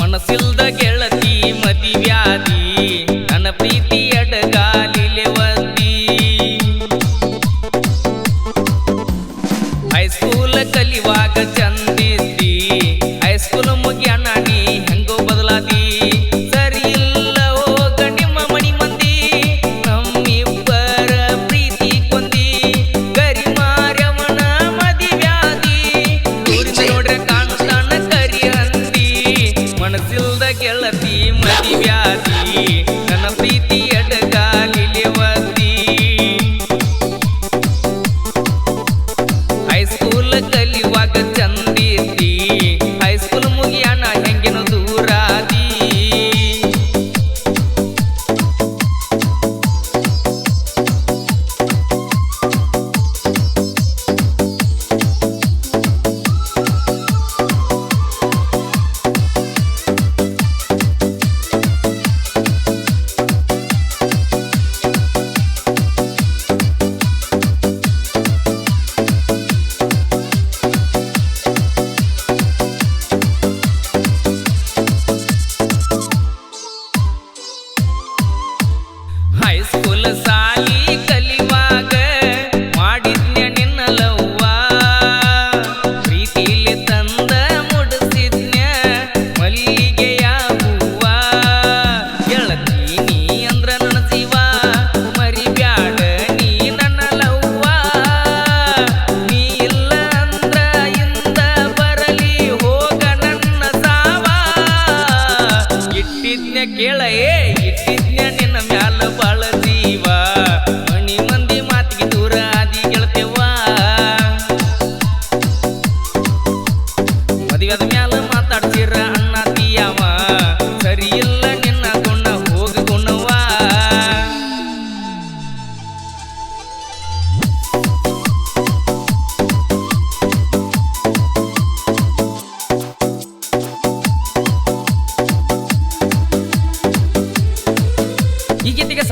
ಮನಸ್ಸಿಲ್ದ ಗೆಳತಿ ಮದಿವ್ಯಾದಿ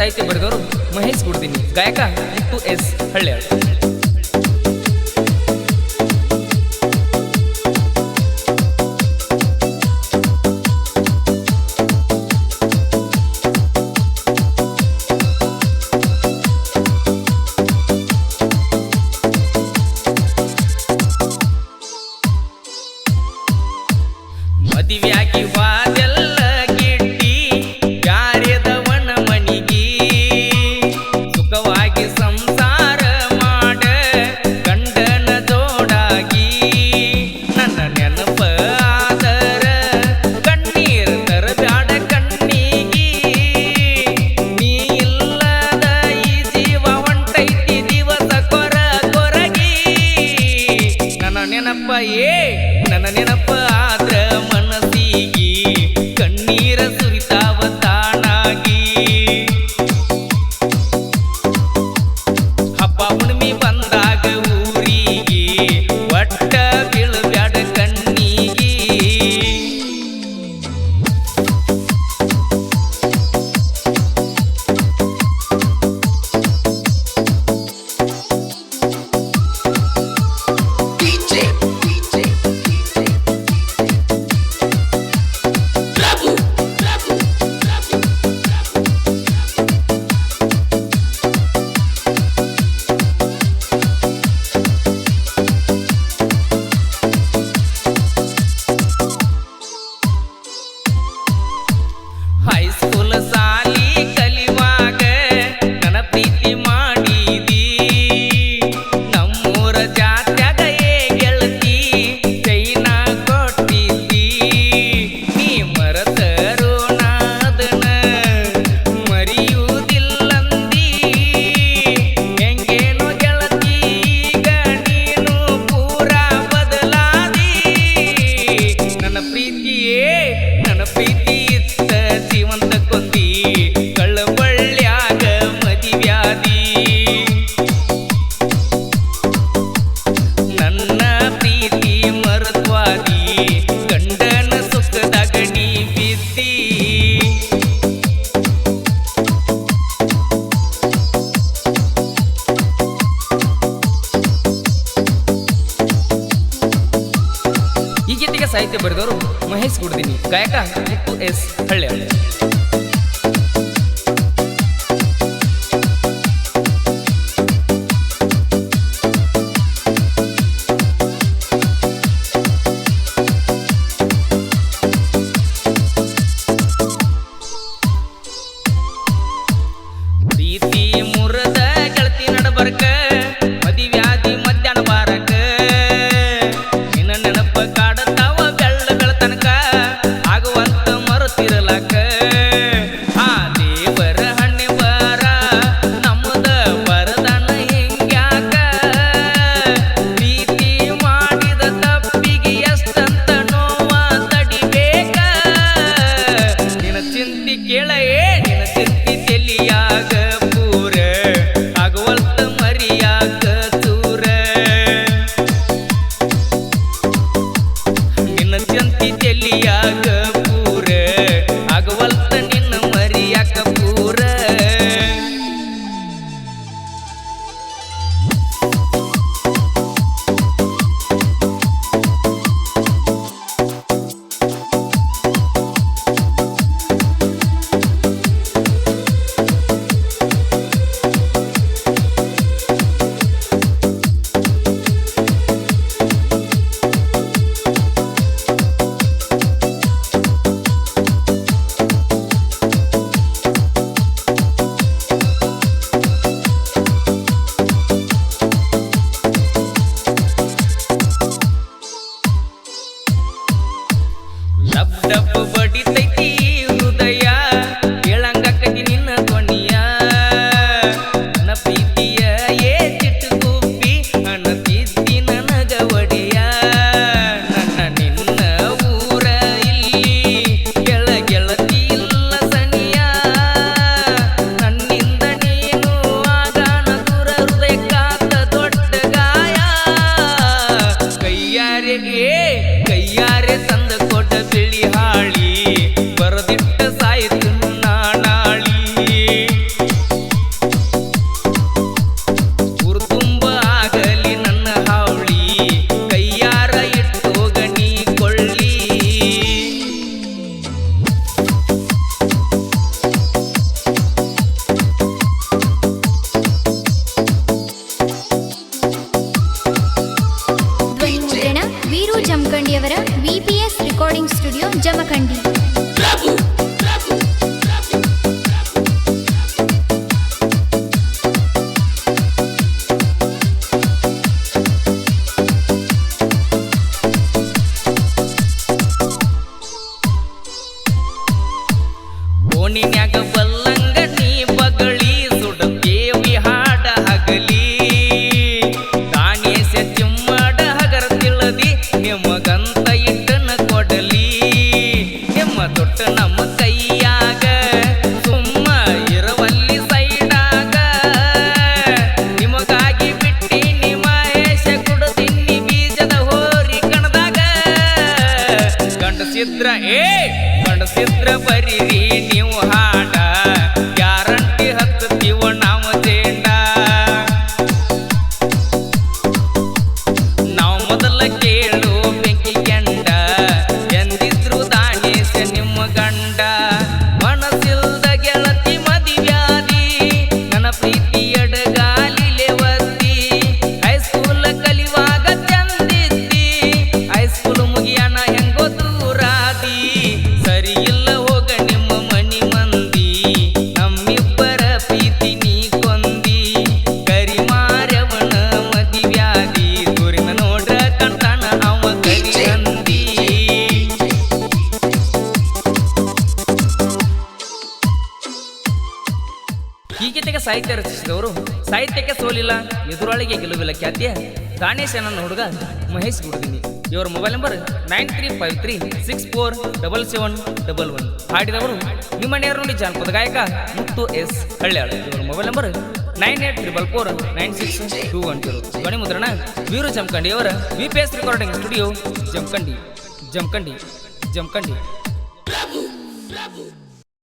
ಸಾಹಿತ್ಯ ಬರೆದವರು ಮಹೇಶ್ ಗುಡ್ದಿನಿ. ಗಾಯಕ ಮುತ್ತು ಎಸ್ ಹಳ್ಳೆಯವರು ಅಪ್ಪ ಏ ನನ್ನ ನೆನಪ ಸಾಹಿತ್ಯ ಬರೆದವರು ಮಹೇಶ್ ಗುಡ್ದಿನಿ ಗಾಯಕ ಮುತ್ತು ಎಸ್ ಹಳ್ಳೆ చిత్రపై ಸಾಹಿತ್ಯ ರಚಿಸಿದವರು, ಸಾಹಿತ್ಯಕ್ಕೆ ಸೋಲಿಲ್ಲ, ಎದುರಾಳಿಗೆ ಗೆಲುವಿಲ್ಲ ಖ್ಯಾತಿಯ ದಾಣೇಶನ ಹುಡುಗ ಮಹೇಶ್ ಗುಡುದಿನಿ ಇವರ mobile number nine three five three six four double seven double one ಹಾಡಿದವರು ನಿಮ್ಮನೆಯವರು ನೋಡಿ ಜಾನಪದ ಗಾಯಕ ಮುತ್ತು ಎಸ್ ಹಳ್ಳ್ಯಾಳ ಇವರ mobile number nine eight triple four nine six two one zero ಧ್ವನಿ ಮುದ್ರಣ ವೀರು ಜಮಖಂಡಿ ಅವರ V P S recording studio Jamkhandi Jamkhandi Jamkhandi.